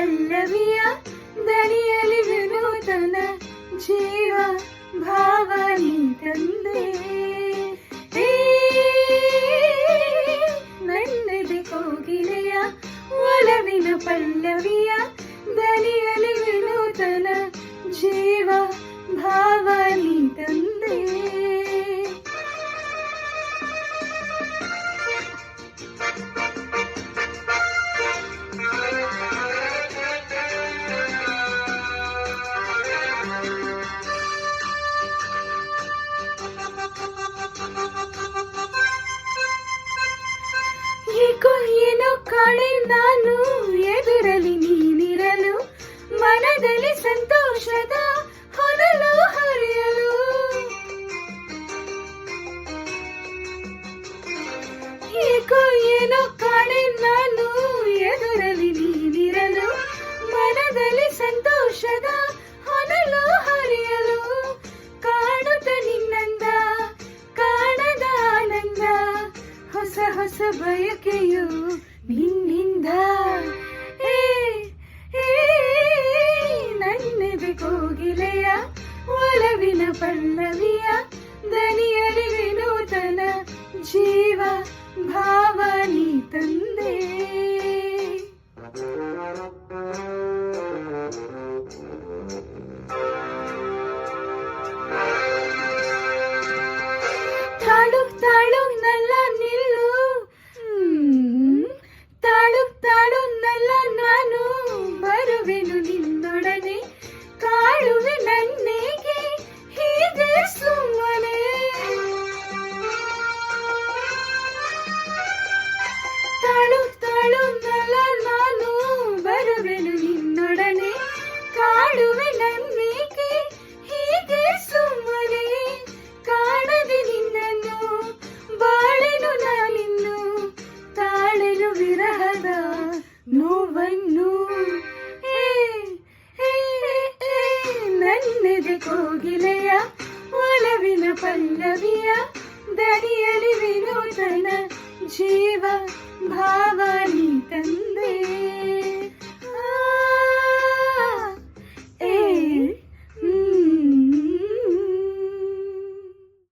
ಪಲ್ಲವಿಯ ದನಿಯಲಿ ವಿನೂತನ ಜೀವ ಭಾವ ನೀ ತಂದೆ ನನ್ನದೆ ಕೋಗಿಲೆಯ ಒಲವಿನ ಪಲ್ಲವಿಯ ದನಿಯಲಿ ವಿನೂತನ ಜೀವ ಭಾವ ಏಕೋ ಏನೋ ಕಾಣೆ ನಾನು, ಎದುರಲಿ ನೀನಿರಲು, ಮನದಲ್ಲಿ ಸಂತೋಷದ ಹೊನಲು ಹರಿಯಲು. ಏಕೋ ಏನೋ ಕಾಣೆ ನಾನು, ಎದುರಲಿ ನೀನಿರಲು, ಮನದಲ್ಲಿ ಸಂತೋಷದ ಹೊನಲು ಹರಿಯಲು. ಕಾಣುತ್ತ ನಿನ್ನಂದ, ಕಾಣದ ಆನಂದ, ಹೊಸ ಹೊಸ ಬಯಕೆಯು ನಿನ್ನಿಂದ ಕೋಗಿಲೆಯ ಒಲವಿನ ಪಲ್ಲವಿಯ ದನಿಯಲಿ ವಿನೂತನ ಜೀವ ಭಾವ ನೀ ತಂದೆ. ನೋವನ್ನು ಏ, ಏ, ಏ, ನನ್ನೆದೆ ಕೋಗಿಲೆಯ ಒಲವಿನ ಪಲ್ಲವಿಯ ದನಿಯಲಿ ವಿನೂತನ ಜೀವ ಭಾವ